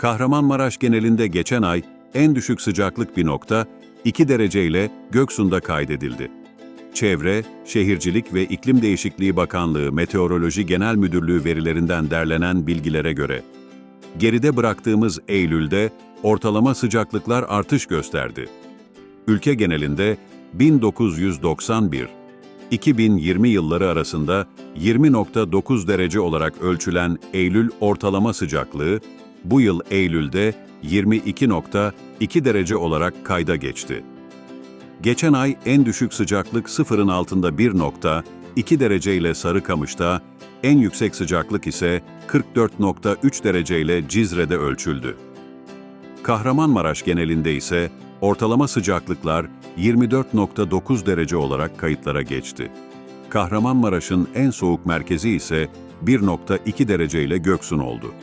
Kahramanmaraş genelinde geçen ay en düşük sıcaklık bir nokta 2 derece ile Göksu'nda kaydedildi. Çevre, Şehircilik ve İklim Değişikliği Bakanlığı Meteoroloji Genel Müdürlüğü verilerinden derlenen bilgilere göre, geride bıraktığımız Eylül'de ortalama sıcaklıklar artış gösterdi. Ülke genelinde 1991 2020 yılları arasında 20.9 derece olarak ölçülen Eylül ortalama sıcaklığı, bu yıl Eylül'de 22.2 derece olarak kayda geçti. Geçen ay en düşük sıcaklık sıfırın altında 1.2 derece ile Sarıkamış'ta, en yüksek sıcaklık ise 44.3 derece ile Cizre'de ölçüldü. Kahramanmaraş genelinde ise ortalama sıcaklıklar 24.9 derece olarak kayıtlara geçti. Kahramanmaraş'ın en soğuk merkezi ise 1.2 derece ile Göksun oldu.